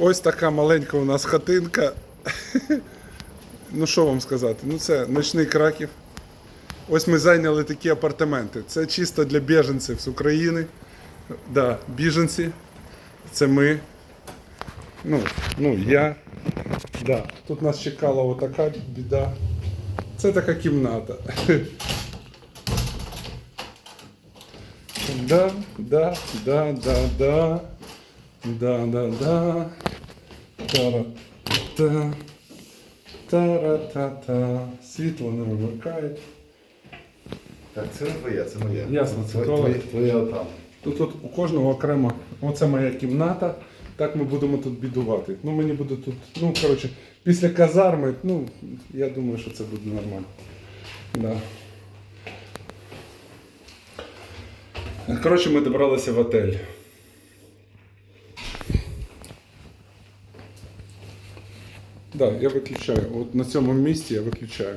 Ось така маленька у нас хатинка. Ну що вам сказати? Ну це ночний краків. Ось ми зайняли такі апартаменти. Це чисто для біженців з України. Да, біженці. Це ми. Ну, ну я. Да. Тут нас чекала отака біда. Це така кімната. Да, да, да, да, да. Да, да, да. Тара-та. Тара-та-та. Світло не вимикають. Так, це не твоє, це моє. Ясно, це Твоє- твоє там. Тут, тут у кожного окремо. Оце моя кімната. Так ми будемо тут бідувати. Ну мені буде тут. Ну, коротше, після казарми, ну, я думаю, що це буде нормально. Да. Коротше, ми добралися в отель. Да, я виключаю. От на цьому місці я виключаю.